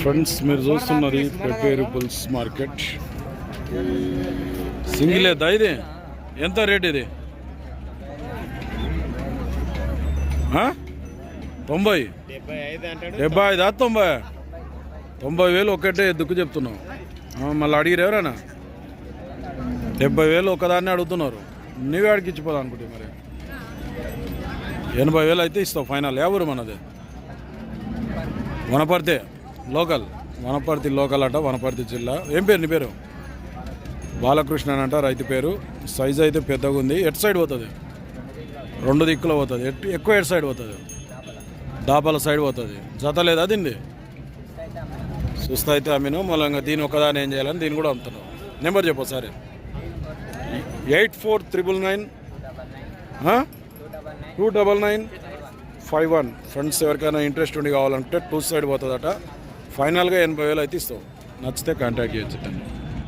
Friends మీరు చూస్తున్నది పెప్పేరుపుల్స్ market. Single ఏదా ఇది? ఎంత రేట్ ఇది? తొంభై? డెబ్బై ఐదు? ఐదా తొంభై? తొంభై వేలు ఒకటే దిక్కు చెప్తున్నావు? మళ్ళీ అడిగిరు ఎవరైనా? డెబ్బై వేలు ఒకదాన్ని అడుగుతున్నారు. నువ్వే అడిగిచ్చిపోదా అనుకుంటే మరి. ఎనభై వేలు అయితే ఇస్తావు ఫైనల్. ఎవరు మనది? వనపర్తి లోకల్. వనపర్తి లోకల్ అట వనపర్తి జిల్లా. ఏం పేరు నీ పేరు? బాలకృష్ణ అని అంట రైతు పేరు. సైజ్ అయితే పెద్దగా ఉంది. ఎటు సైడ్ పోతుంది? రెండు దిక్కులో పోతుంది. ఎటు ఎక్కువ ఎటు సైడ్ పోతుంది? దాపాల సైడ్ పోతుంది. జత లేదా దీన్ని చూస్తే అయితే అమ్మిను మళ్ళీ ఇంకా దీని ఒకదాని ఏం చేయాలని దీన్ని కూడా అమ్ముతున్నాం నెంబర్ చెప్పు సరే eight four triple nine two double nine. Five one. Friends ఎవరికైనా ఇంట్రెస్ట్ ఉండి కావాలంటే టూ సైడ్ పోతుందట. ఫైనల్గా ఎనభై వేలు అయితే ఇస్తాం. నచ్చితే కాంటాక్ట్ చేయొచ్చు.